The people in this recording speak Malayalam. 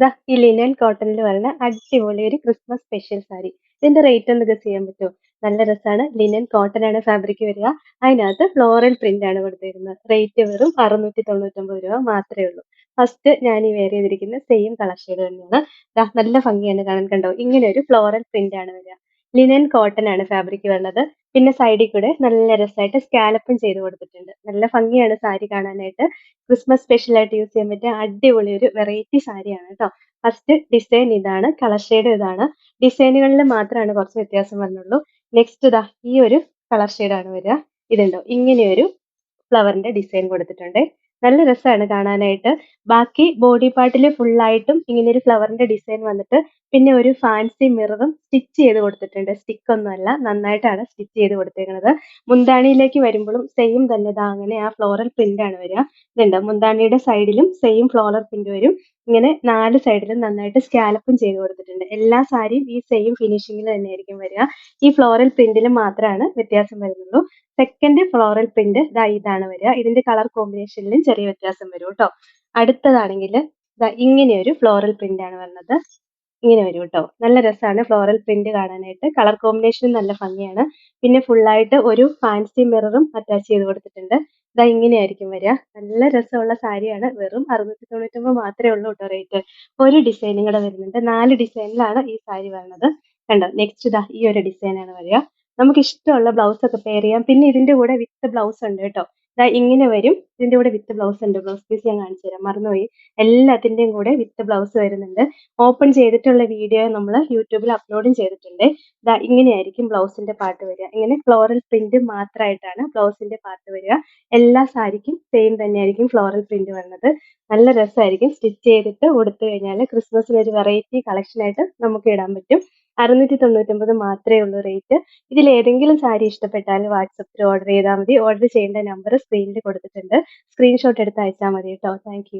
ദാ ഈ ലിനൻ കോട്ടണിൽ വരുന്ന അടിപൊളി ഒരു ക്രിസ്മസ് സ്പെഷ്യൽ സാരി ഇതിന്റെ റേറ്റ് ഒന്ന് ഗസ് ചെയ്യാൻ പറ്റുമോ? നല്ല രസമാണ് ലിനൻ കോട്ടൺ ആണ് ഫാബ്രിക് വരിക. അതിനകത്ത് ഫ്ലോറൽ പ്രിന്റ് ആണ് കൊടുത്തിരുന്നത്. റേറ്റ് വെറും അറുന്നൂറ്റി തൊണ്ണൂറ്റൊമ്പത് രൂപ മാത്രമേ ഉള്ളൂ. ഫസ്റ്റ് ഞാൻ ഈ വെയർ ചെയ്തിരിക്കുന്ന സെയിം കളർ ഷെയ്ഡ് തന്നെയാണ്. നല്ല ഭംഗിയാണ് കാണാൻ കണ്ടോ? ഇങ്ങനെ ഒരു ഫ്ലോറൽ പ്രിന്റ് ആണ് വരിക. ലിനൻ കോട്ടൺ ആണ് ഫാബ്രിക് വരുന്നത്. പിന്നെ സൈഡിൽ കൂടെ നല്ല രസമായിട്ട് സ്കാലപ്പും ചെയ്ത് കൊടുത്തിട്ടുണ്ട്. നല്ല ഭംഗിയാണ് സാരി കാണാനായിട്ട്. ക്രിസ്മസ് സ്പെഷ്യൽ ആയിട്ട് യൂസ് ചെയ്യാൻ പറ്റിയ അടിപൊളി ഒരു വെറൈറ്റി സാരിയാണ് കേട്ടോ ഫസ്റ്റ് ഡിസൈൻ ഇതാണ് കളർ ഷെയ്ഡ് ഇതാണ്. ഡിസൈനുകളിൽ മാത്രമാണ് കുറച്ച് വ്യത്യാസം വരുന്നുള്ളൂ നെക്സ്റ്റ് ഇതാ ഈ ഒരു കളർ ഷെയ്ഡാണ് വരിക. ഇതുണ്ടോ ഇങ്ങനെ ഒരു ഫ്ലവറിന്റെ ഡിസൈൻ കൊടുത്തിട്ടുണ്ട്. നല്ല രസമാണ് കാണാനായിട്ട്. ബാക്കി ബോഡി പാർട്ടിൽ ഫുള്ളായിട്ടും ഇങ്ങനെ ഒരു ഫ്ലവറിന്റെ ഡിസൈൻ വന്നിട്ട് പിന്നെ ഒരു ഫാൻസി മിററും സ്റ്റിച്ച് ചെയ്ത് കൊടുത്തിട്ടുണ്ട്. സ്റ്റിക്ക് ഒന്നുമല്ല നന്നായിട്ടാണ് സ്റ്റിച്ച് ചെയ്ത് കൊടുത്തേക്കുന്നത് മുന്താണിയിലേക്ക് വരുമ്പോഴും സെയിം തന്നെ ഇതാ അങ്ങനെ ആ ഫ്ലോറൽ പ്രിന്റ് ആണ് വരിക. ഇതുണ്ട്? മുന്താണിയുടെ സൈഡിലും സെയിം ഫ്ലോറൽ പ്രിന്റ് വരും. ഇങ്ങനെ നാല് സൈഡിലും നന്നായിട്ട് സ്കാലപ്പും ചെയ്ത് കൊടുത്തിട്ടുണ്ട്. എല്ലാ സാരിയും ഈ സെയിം ഫിനിഷിങ്ങിൽ തന്നെയായിരിക്കും വരിക. ഈ ഫ്ലോറൽ പ്രിന്റിൽ മാത്രമാണ് വ്യത്യാസം വരുന്നുള്ളൂ. സെക്കൻഡ് ഫ്ലോറൽ പ്രിന്റ് ഇതാ ഇതാണ് വരിക. ഇതിന്റെ കളർ കോമ്പിനേഷനിലും ചെറിയ വ്യത്യാസം വരും കേട്ടോ. അടുത്തതാണെങ്കിൽ ഇങ്ങനെ ഒരു ഫ്ലോറൽ പ്രിന്റ് ആണ് വരുന്നത് ഇങ്ങനെ വരും കേട്ടോ. നല്ല രസമാണ് ഫ്ലോറൽ പ്രിന്റ് കാണാനായിട്ട്. കളർ കോമ്പിനേഷനും നല്ല ഭംഗിയാണ്. പിന്നെ ഫുള്ളായിട്ട് ഒരു ഫാൻസി മിററും അറ്റാച്ച് ചെയ്ത് കൊടുത്തിട്ടുണ്ട്. ഇതാ ഇങ്ങനെയായിരിക്കും വരിക. നല്ല രസമുള്ള സാരിയാണ്. വെറും അറുന്നൂറ്റി തൊണ്ണൂറ്റൊമ്പത് മാത്രമേ ഉള്ളൂ കേട്ടോ റേറ്റ് ഒരു ഡിസൈനും കൂടെ വരുന്നുണ്ട്. നാല് ഡിസൈനിലാണ് ഈ സാരി വരുന്നത് കണ്ടോ? നെക്സ്റ്റ് ഇതാ ഈ ഒരു ഡിസൈനാണ് വരിക. നമുക്ക് ഇഷ്ടമുള്ള ബ്ലൗസ് ഒക്കെ പെയർ ചെയ്യാം. പിന്നെ ഇതിന്റെ കൂടെ വിത്ത് ബ്ലൗസ് ഉണ്ട് കേട്ടോ. ഇങ്ങനെ വരും. ഇതിന്റെ കൂടെ വിത്ത് ബ്ലൗസ് ഉണ്ട്. ബ്ലൗസ് പീസ് ഞാൻ കാണിച്ചു തരാം. മറന്നുപോയി. എല്ലാത്തിന്റെയും കൂടെ വിത്ത് ബ്ലൗസ് വരുന്നുണ്ട്. ഓപ്പൺ ചെയ്തിട്ടുള്ള വീഡിയോ നമ്മൾ യൂട്യൂബിൽ അപ്ലോഡും ചെയ്തിട്ടുണ്ട്. ഇതാ ഇങ്ങനെയായിരിക്കും ബ്ലൗസിന്റെ പാർട്ട് വരിക. ഇങ്ങനെ ഫ്ലോറൽ പ്രിന്റ് മാത്രമായിട്ടാണ് ബ്ലൗസിന്റെ പാർട്ട് വരിക. എല്ലാ സാരിക്കും സെയിം തന്നെയായിരിക്കും ഫ്ലോറൽ പ്രിന്റ് വരുന്നത് നല്ല രസമായിരിക്കും. സ്റ്റിച്ച് ചെയ്തിട്ട് കൊടുത്തു കഴിഞ്ഞാൽ ക്രിസ്മസിന് ഒരു വെറൈറ്റി കളക്ഷനായിട്ട് നമുക്ക് ഇടാൻ പറ്റും. അറുന്നൂറ്റി തൊണ്ണൂറ്റൊമ്പത് മാത്രമേ ഉള്ളൂ റേറ്റ് ഇതിൽ ഏതെങ്കിലും സാരി ഇഷ്ടപ്പെട്ടാൽ വാട്സപ്പിൽ ഓർഡർ ചെയ്താൽ മതി. ഓർഡർ ചെയ്യേണ്ട നമ്പർ സ്ക്രീനിൽ കൊടുത്തിട്ടുണ്ട്. സ്ക്രീൻഷോട്ട് എടുത്ത് അയച്ചാൽ മതി കേട്ടോ താങ്ക്